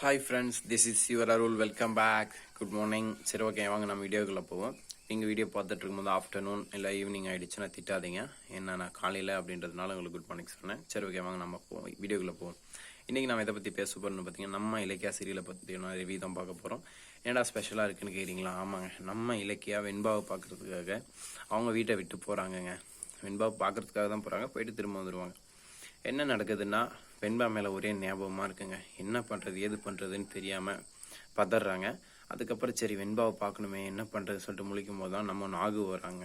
Hi friends this is your Arul welcome back good morning சரி okay வாங்க நம்ம வீடியோக்குள்ளே போவோம். நீங்கள் வீடியோ பார்த்துட்டு இருக்கும்போது ஆஃப்டர்நூன் இல்லை ஈவினிங் ஆகிடுச்சுன்னா திட்டாதீங்க. என்ன நான் காலையில் அப்படின்றதுனால உங்களுக்கு குட் மார்னிங் சொன்னேன். சரி ஓகே வாங்க நம்ம போவோம் வீடியோக்குள்ளே போவோம். இன்றைக்கி நம்ம இதை பற்றி பேச போகிறோம்னு பார்த்தீங்கன்னா நம்ம இலக்கியா சீரியலை பற்றி நான் ரிவ்யூ தான் பார்க்க போகிறோம் ஏன்டா ஸ்பெஷலாக இருக்குன்னு கேட்குறீங்களா ஆமாங்க. நம்ம இலக்கியா வெண்பாவை பார்க்குறதுக்காக அவங்க வீட்டை விட்டு போகிறாங்கங்க வெண்பாவை பார்க்குறதுக்காக தான் போகிறாங்க போயிட்டு திரும்ப வந்துடுவாங்க என்ன நடக்குதுன்னா வெண்பா மேலே ஒரே ஞாபகமாக இருக்குங்க. என்ன பண்ணுறது ஏது பண்ணுறதுன்னு தெரியாமல் பதறாங்க. அதுக்கப்புறம் சரி வெண்பாவை பார்க்கணுமே என்ன பண்ணுறது சொல்லிட்டு முழிக்கும் போது தான் நம்ம நாகு வராங்க.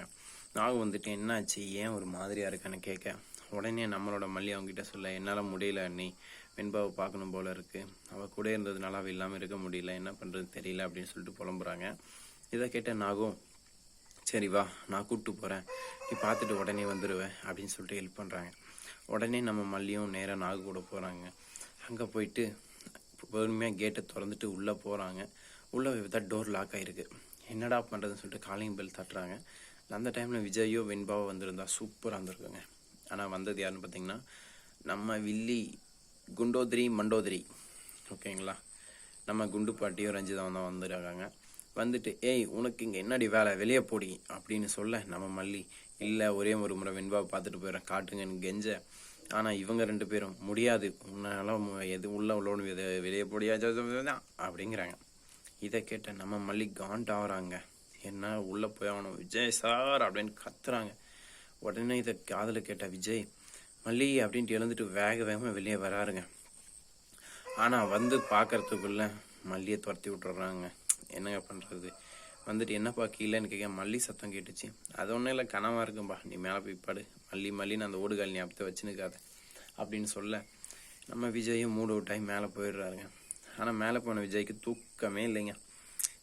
நாகு வந்துட்டு என்னாச்சு? ஏன் ஒரு மாதிரியாக இருக்கான்னு கேட்க. உடனே நம்மளோட மல்லி அவங்ககிட்ட சொல்ல என்னால் முடியல அண்ணி. வெண்பாவை பார்க்கணும் போல இருக்குது அவள் கூட இருந்ததுனால அவள் இல்லாமல் இருக்க முடியல. என்ன பண்ணுறது தெரியல. அப்படின்னு சொல்லிட்டு புலம்புறாங்க. இதை கேட்ட நாகும் சரி வா நான் கூப்பிட்டு போகிறேன் நீ பார்த்துட்டு உடனே வந்துடுவேன் அப்படின்னு சொல்லிட்டு ஹெல்ப் பண்ணுறாங்க உடனே நம்ம மல்லியும் நேராக நாகு கூட போகிறாங்க அங்கே போயிட்டு பொறுமையாக கேட்டை திறந்துட்டு உள்ளே போகிறாங்க உள்ளே தான் டோர் லாக் ஆகிருக்கு என்னடா பண்ணுறதுன்னு சொல்லிட்டு காலிங் பெல் தட்டுறாங்க. அந்த டைமில் விஜயோ வெண்பாவோ வந்திருந்தா சூப்பராக இருந்திருக்குங்க. ஆனால் வந்தது யாருன்னு பார்த்தீங்கன்னா நம்ம வில்லி குண்டோதிரி மண்டோதிரி. ஓகேங்களா நம்ம குண்டு பாட்டியும் ரஞ்சிதாவும் தான் வந்துருக்காங்க. வந்துட்டு ஏய் உனக்கு இங்கே என்னடி வேலை? வெளியே போடி அப்படின்னு சொல்ல நம்ம மல்லி இல்லை ஒரே ஒரு முறை வெண்பாவை பார்த்துட்டு போயிடுறேன். காட்டுங்கன்னு கெஞ்ச. ஆனால் இவங்க ரெண்டு பேரும் முடியாது. உன்னால எது உள்ள உள்ளோன்னு எது வெளியே போடியா அப்படிங்கிறாங்க. இதை கேட்ட நம்ம மல்லி காண்ட் ஆகுறாங்க என்ன? உள்ளே போய் ஆகணும் விஜய் சார் அப்படின்னு கத்துறாங்க. உடனே இதை காதில் கேட்ட விஜய் மல்லி அப்படின்ட்டு எழுந்துட்டு வேக வேகமாக வெளியே வராருங்க. ஆனால் வந்து பார்க்கறதுக்குள்ள மல்லியை துரத்தி விட்டுறாங்க. என்னங்க பண்ணுறது வந்துட்டு என்னப்பா கீழேன்னு கேட்க மல்லி சத்தம் கேட்டுச்சு. அது ஒன்றும் இல்லை கனவாக இருக்கும்பா. நீ மேலே போய் பாடு. மல்லி மல்லின்னு அந்த ஓடுகால் ஞாபகத்தை வச்சுனுக்காத. அப்படின்னு சொல்ல நம்ம விஜயும் மூடு அவுட் ஆகி மேலே போயிடுறாருங்க. ஆனால் மேலே போன விஜய்க்கு தூக்கமே இல்லைங்க.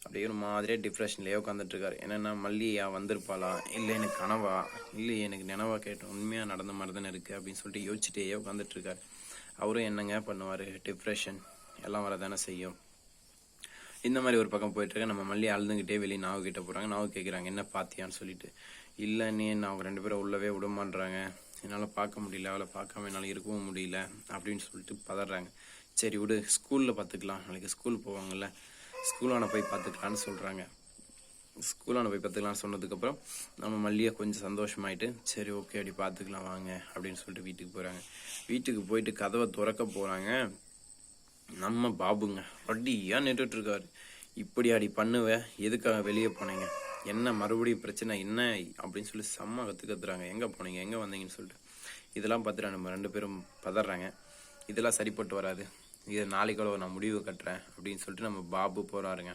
அப்படியே ஒரு மாதிரியே டிப்ரெஷன்லேயே உட்காந்துட்ருக்காரு என்னென்னா என்னன்னா மல்லியா வந்திருப்பாளா? இல்லை எனக்கு கனவா? இல்லை எனக்கு நினவா கேட்டோம். உண்மையாக நடந்த மாதிரி தானே இருக்குது அப்படின்னு சொல்லிட்டு யோசிச்சுட்டே உட்காந்துட்ருக்காரு அவரும் என்னங்க பண்ணுவார்? டிப்ரெஷன் எல்லாம் வரதானே செய்யும். இந்த மாதிரி ஒரு பக்கம் போயிட்டு நம்ம மல்லி அழுதுகிட்டே வெளியே நாவு கிட்ட போகிறாங்க நாவு கேட்குறாங்க என்ன பார்த்தியான்னு சொல்லிட்டு. இல்லை நீ நான் அவங்க ரெண்டு பேரும் உள்ளவே விட மாட்றாங்க என்னால் பார்க்க முடியல. அவளை பார்க்காம என்னால் இருக்கவும் முடியல. அப்படின்னு சொல்லிட்டு பதறாங்க. சரி விடு ஸ்கூலில் பார்த்துக்கலாம் நாளைக்கு ஸ்கூல் போவாங்கல்ல. ஸ்கூலான போய் பார்த்துக்கலான்னு சொல்கிறாங்க ஸ்கூலான போய் பார்த்துக்கலாம்னு சொன்னதுக்கப்புறம் நம்ம மல்லியை கொஞ்சம் சந்தோஷமாயிட்டு சரி ஓகே அப்படி பார்த்துக்கலாம் வாங்க. அப்படின்னு சொல்லிட்டு வீட்டுக்கு போகிறாங்க வீட்டுக்கு போயிட்டு கதவை திறக்க போகிறாங்க நம்ம பாபுங்க அப்படியா நின்றுட்டு இருக்காரு இப்படி அடி பண்ணுவ எதுக்காக வெளியே போனீங்க? என்ன மறுபடியும் பிரச்சனை என்ன? அப்படின்னு சொல்லி செம்ம கற்று கத்துறாங்க எங்கே போனீங்க? எங்கே வந்தீங்கன்னு சொல்லிட்டு. இதெல்லாம் பார்த்துட்டு நம்ம ரெண்டு பேரும் பதறாங்க. இதெல்லாம் சரிப்பட்டு வராது. இதை நாளைக்கோட நான் முடிவு கட்டுறேன் அப்படின்னு சொல்லிட்டு நம்ம பாபு போகிறாருங்க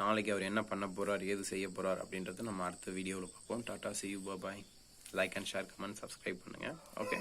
நாளைக்கு அவர் என்ன பண்ண போகிறார் ஏது செய்ய போகிறார் அப்படின்றத நம்ம அடுத்த வீடியோவில் பார்ப்போம். Tata see you bye like and share comment subscribe பண்ணுங்க. ஓகே